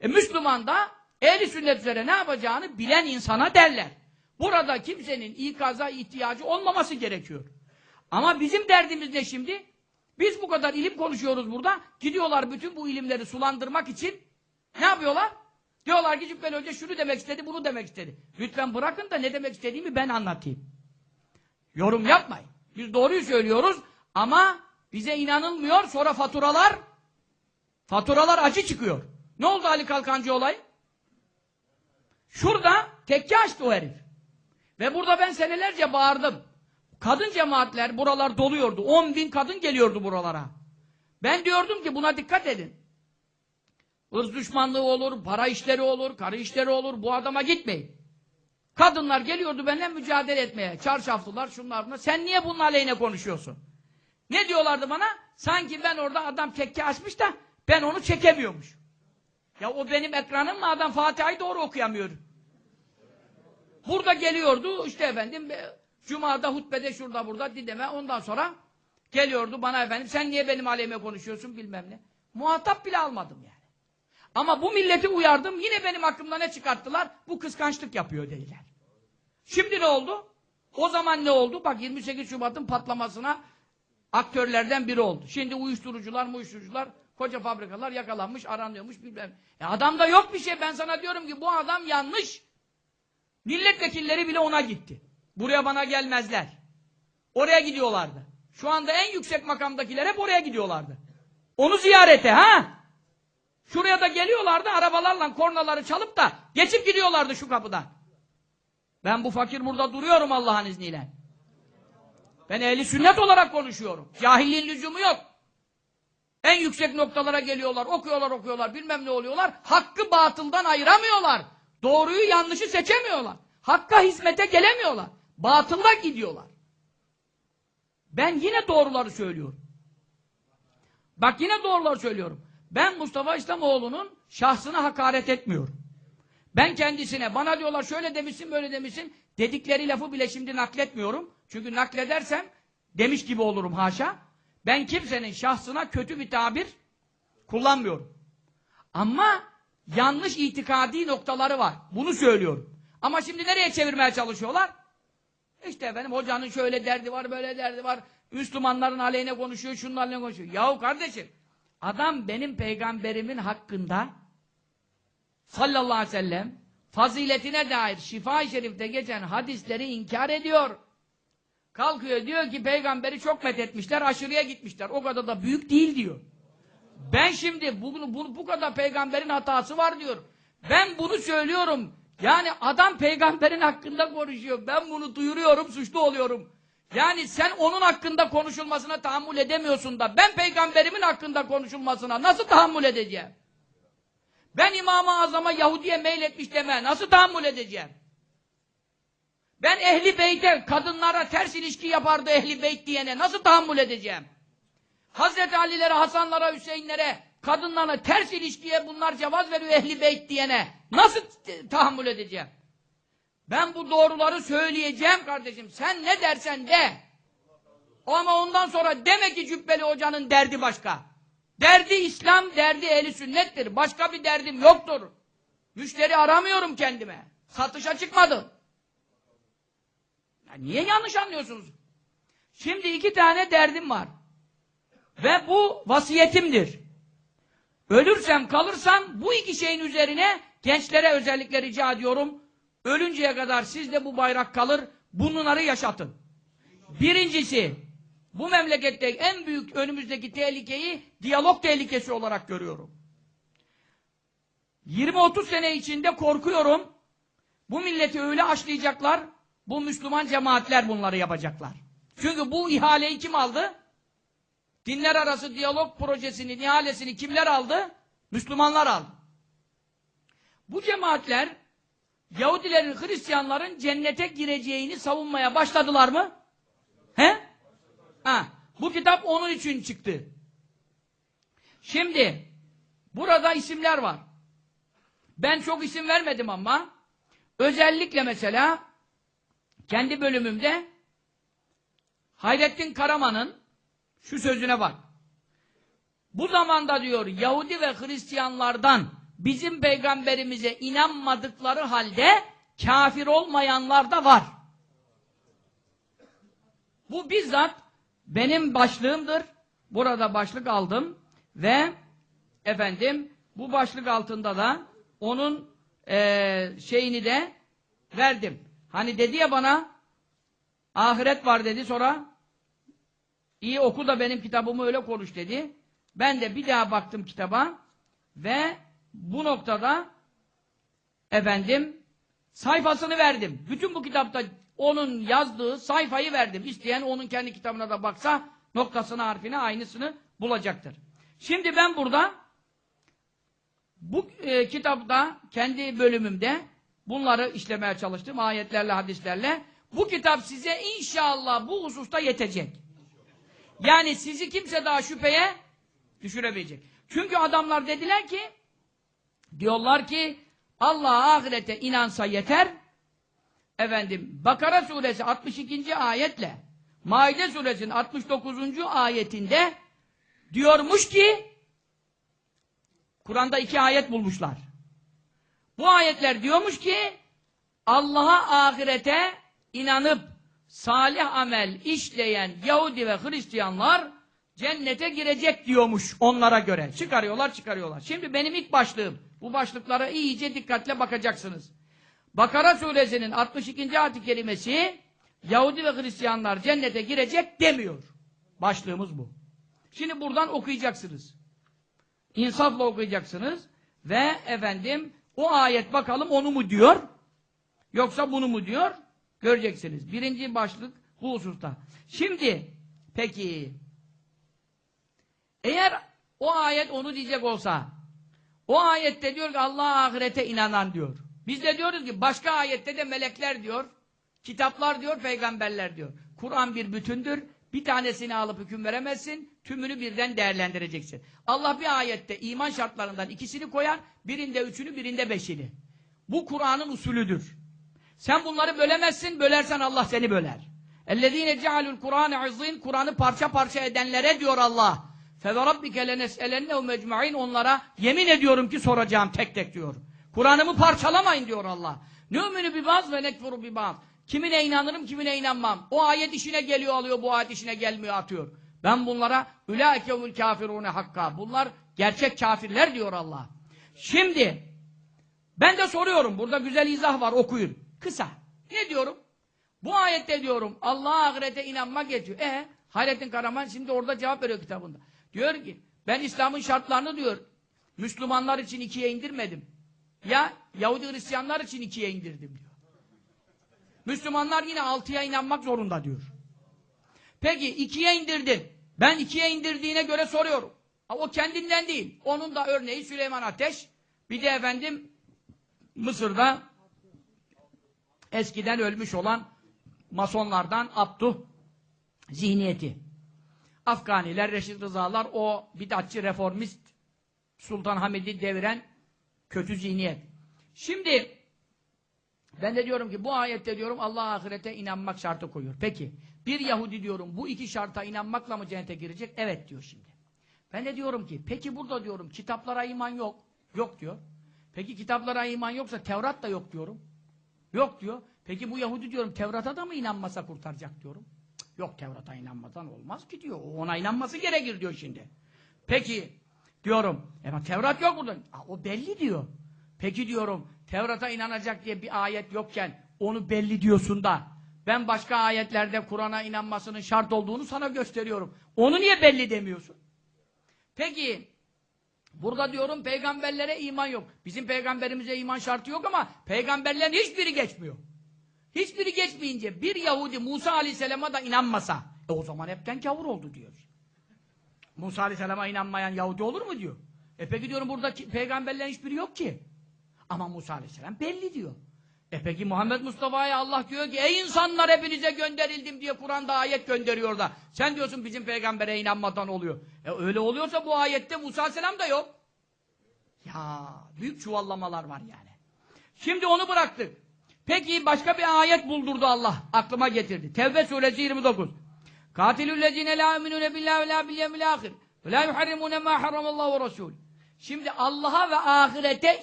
E Müslüman da ehli sünnet üzere ne yapacağını bilen insana derler. Burada kimsenin ikaza ihtiyacı olmaması gerekiyor. Ama bizim derdimiz ne şimdi? Biz bu kadar ilim konuşuyoruz burada. Gidiyorlar bütün bu ilimleri sulandırmak için ne yapıyorlar? Diyorlar ki Cübbeli Hoca şunu demek istedi, bunu demek istedi. Lütfen bırakın da ne demek istediğimi ben anlatayım. Yorum yapmayın. Biz doğruyu söylüyoruz ama bize inanılmıyor. Sonra faturalar faturalar acı çıkıyor. Ne oldu Ali Kalkancı olayı? Şurada tekke açtı o herif. Ve burada ben senelerce bağırdım. Kadın cemaatler buralar doluyordu. 10 bin kadın geliyordu buralara. Ben diyordum ki buna dikkat edin. Irz düşmanlığı olur, para işleri olur, karı işleri olur. Bu adama gitmeyin. Kadınlar geliyordu benimle mücadele etmeye. Çarşaflılar, şunlar bunlar. Sen niye bunun aleyhine konuşuyorsun? Ne diyorlardı bana? Sanki ben orada adam tekke açmış da ben onu çekemiyormuş. Ya o benim ekranım mı adam Fatiha'yı doğru okuyamıyor. Burada geliyordu işte efendim e, Cuma'da hutbede şurada burada dinleme ondan sonra geliyordu bana efendim sen niye benim aleyhime konuşuyorsun bilmem ne. Muhatap bile almadım yani. Ama bu milleti uyardım yine benim aklımda ne çıkarttılar? Bu kıskançlık yapıyor dediler. Şimdi ne oldu? O zaman ne oldu? Bak 28 Şubat'ın patlamasına aktörlerden biri oldu. Şimdi uyuşturucular, uyuşturucular, koca fabrikalar yakalanmış, aranıyormuş bilmem. E adamda yok bir şey. Ben sana diyorum ki bu adam yanlış. Milletvekilleri bile ona gitti. Buraya bana gelmezler. Oraya gidiyorlardı. Şu anda en yüksek makamdakiler hep oraya gidiyorlardı. Onu ziyarete ha? Şuraya da geliyorlardı arabalarla kornaları çalıp da geçip gidiyorlardı şu kapıdan. Ben bu fakir burada duruyorum Allah'ın izniyle. Ben ehli sünnet olarak konuşuyorum. Cahilliğin lüzumu yok. En yüksek noktalara geliyorlar, okuyorlar, okuyorlar, bilmem ne oluyorlar. Hakkı batıldan ayıramıyorlar. Doğruyu yanlışı seçemiyorlar. Hakka hizmete gelemiyorlar. Batılla gidiyorlar. Ben yine doğruları söylüyorum. Bak yine doğruları söylüyorum. Ben Mustafa İslamoğlu'nun şahsına hakaret etmiyorum. Ben kendisine bana diyorlar şöyle demişsin böyle demişsin dedikleri lafı bile şimdi nakletmiyorum. Çünkü nakledersem demiş gibi olurum haşa. Ben kimsenin şahsına kötü bir tabir kullanmıyorum. Ama yanlış itikadi noktaları var. Bunu söylüyorum. Ama şimdi nereye çevirmeye çalışıyorlar? İşte efendim hocanın şöyle derdi var, böyle derdi var. Müslümanların aleyhine konuşuyor, şunun aleyhine konuşuyor. Yahu kardeşim, adam benim peygamberimin hakkında sallallahu aleyhi ve sellem faziletine dair şifa-i şerifte geçen hadisleri inkar ediyor. Kalkıyor diyor ki peygamberi çok methetmişler, aşırıya gitmişler. O kadar da büyük değil diyor. Ben şimdi bunu, bu, bu kadar peygamberin hatası var diyor. Ben bunu söylüyorum. Yani adam peygamberin hakkında konuşuyor. Ben bunu duyuruyorum, suçlu oluyorum. Yani sen onun hakkında konuşulmasına tahammül edemiyorsun da ben peygamberimin hakkında konuşulmasına nasıl tahammül edeceğim? Ben İmam-ı Azam'a Yahudi'ye meyletmiş deme nasıl tahammül edeceğim? Ben ehli beyte kadınlara ters ilişki yapardı ehli beyt diyene nasıl tahammül edeceğim? Hazreti Ali'lere, Hasanlara, Hüseyinlere, kadınlara ters ilişkiye bunlar cevaz veriyor ehli beyt diyene. Nasıl tahammül edeceğim? Ben bu doğruları söyleyeceğim kardeşim. Sen ne dersen de. Ama ondan sonra deme ki Cübbeli Hoca'nın derdi başka. Derdi İslam, derdi ehli sünnettir. Başka bir derdim yoktur. Müşteri aramıyorum kendime. Satışa çıkmadım. Ya niye yanlış anlıyorsunuz? Şimdi iki tane derdim var. Ve bu vasiyetimdir. Ölürsem kalırsam bu iki şeyin üzerine gençlere özellikle rica ediyorum. Ölünceye kadar sizde bu bayrak kalır. Bunları yaşatın. Birincisi bu memlekette en büyük önümüzdeki tehlikeyi diyalog tehlikesi olarak görüyorum. 20-30 sene içinde korkuyorum. Bu milleti öyle aşlayacaklar. Bu Müslüman cemaatler bunları yapacaklar. Çünkü bu ihaleyi kim aldı? Dinler arası diyalog projesini, ihalesini kimler aldı? Müslümanlar aldı. Bu cemaatler Yahudilerin, Hristiyanların cennete gireceğini savunmaya başladılar mı? He? Ha, bu kitap onun için çıktı. Şimdi burada isimler var. Ben çok isim vermedim ama özellikle mesela kendi bölümümde Hayrettin Karaman'ın şu sözüne bak. Bu zamanda diyor Yahudi ve Hristiyanlardan bizim peygamberimize inanmadıkları halde kafir olmayanlar da var. Bu bizzat benim başlığımdır. Burada başlık aldım ve efendim bu başlık altında da onun eee, şeyini de verdim. Hani dedi ya bana ahiret var dedi sonra iyi oku da benim kitabımı öyle konuş dedi. Ben de bir daha baktım kitaba ve bu noktada efendim sayfasını verdim. Bütün bu kitapta onun yazdığı sayfayı verdim. İsteyen onun kendi kitabına da baksa noktasını harfini aynısını bulacaktır. Şimdi ben burada bu e, kitapta kendi bölümümde bunları işlemeye çalıştım ayetlerle hadislerle. Bu kitap size inşallah bu hususta yetecek. Yani sizi kimse daha şüpheye düşüremeyecek. Çünkü adamlar dediler ki diyorlar ki Allah ahirete inansa yeter. Efendim Bakara suresi 62. ayetle Maide suresinin 69. ayetinde diyormuş ki Kur'an'da iki ayet bulmuşlar. Bu ayetler diyormuş ki Allah'a ahirete inanıp salih amel işleyen Yahudi ve Hristiyanlar cennete girecek diyormuş onlara göre. Çıkarıyorlar çıkarıyorlar. Şimdi benim ilk başlığım. Bu başlıklara iyice dikkatle bakacaksınız. Bakara suresinin 62. ayet kelimesi Yahudi ve Hristiyanlar cennete girecek demiyor. Başlığımız bu. Şimdi buradan okuyacaksınız. İnsafla okuyacaksınız ve efendim o ayet bakalım onu mu diyor yoksa bunu mu diyor göreceksiniz. Birinci başlık bu hususta. Şimdi peki eğer o ayet onu diyecek olsa o ayette diyor ki Allah ahirete inanan diyor. Biz de diyoruz ki başka ayette de melekler diyor. Kitaplar diyor, peygamberler diyor. Kur'an bir bütündür. Bir tanesini alıp hüküm veremezsin. Tümünü birden değerlendireceksin. Allah bir ayette iman şartlarından ikisini koyar. Birinde üçünü, birinde beşini. Bu Kur'an'ın usulüdür. Sen bunları bölemezsin. Bölersen Allah seni böler. اَلَّذ۪ينَ جَعَلُوا الْقُرْآنَ عِزِّينَ Kur'an'ı parça parça edenlere diyor Allah. فَوَرَبِّكَ لَنَسْأَلَنَّهُمْ اَجْمَعِينَ Onlara yemin ediyorum ki soracağım tek tek diyor. Kur'an'ımı parçalamayın diyor Allah. نُؤْمِنُ بِبَعْض وَنَكْفُرُ بِبَعْض Kimine inanırım, kimine inanmam. O ayet işine geliyor alıyor, bu ayet işine gelmiyor atıyor. Ben bunlara ulaikevül kafirune hakka. Bunlar gerçek kafirler diyor Allah. Şimdi ben de soruyorum. Burada güzel izah var okuyun. Kısa. Ne diyorum? Bu ayette diyorum Allah'a ahirete inanmak geçiyor. E Hayrettin Karaman şimdi orada cevap veriyor kitabında. Diyor ki ben İslam'ın şartlarını diyor Müslümanlar için ikiye indirmedim. Ya Yahudi Hristiyanlar için ikiye indirdim diyor. Müslümanlar yine altıya inanmak zorunda diyor. Peki ikiye indirdin. Ben ikiye indirdiğine göre soruyorum. Ha, o kendinden değil. Onun da örneği Süleyman Ateş. Bir de efendim Mısır'da eskiden ölmüş olan masonlardan Abduh zihniyeti. Afganiler, Reşit Rızalar o bidatçı reformist Sultan Hamid'i deviren kötü zihniyet. Şimdi ben de diyorum ki bu ayette diyorum Allah ahirete inanmak şartı koyuyor. Peki bir Yahudi diyorum bu iki şarta inanmakla mı cennete girecek? Evet diyor şimdi. Ben de diyorum ki peki burada diyorum kitaplara iman yok. Yok diyor. Peki kitaplara iman yoksa Tevrat da yok diyorum. Yok diyor. Peki bu Yahudi diyorum Tevrat'a da mı inanmasa kurtaracak diyorum. Yok Tevrat'a inanmadan olmaz ki diyor. Ona inanması gerekir diyor şimdi. Peki diyorum. Ama Tevrat yok burada. O belli diyor. Peki diyorum Tevrat'a inanacak diye bir ayet yokken onu belli diyorsun da ben başka ayetlerde Kur'an'a inanmasının şart olduğunu sana gösteriyorum. Onu niye belli demiyorsun? Peki burada diyorum peygamberlere iman yok. Bizim peygamberimize iman şartı yok ama peygamberlerin hiçbiri geçmiyor. Hiçbiri geçmeyince bir Yahudi Musa Aleyhisselam'a da inanmasa e o zaman hepten kavur oldu diyor. Musa Aleyhisselam'a inanmayan Yahudi olur mu diyor. E peki diyorum burada peygamberlerin hiçbiri yok ki. Ama Musa Aleyhisselam belli diyor. E peki Muhammed Mustafa'ya Allah diyor ki ey insanlar hepinize gönderildim diye Kur'an'da ayet gönderiyor da sen diyorsun bizim peygambere inanmadan oluyor. E öyle oluyorsa bu ayette Musa Aleyhisselam da yok. Ya büyük çuvallamalar var yani. Şimdi onu bıraktık. Peki başka bir ayet buldurdu Allah. Aklıma getirdi. Tevbe suresi 29. Katilüllezine la eminune billahi ve la bil yevmil ahir. Ve la yuharrimune ma harramallahu ve rasul. Şimdi Allah'a ve ahirete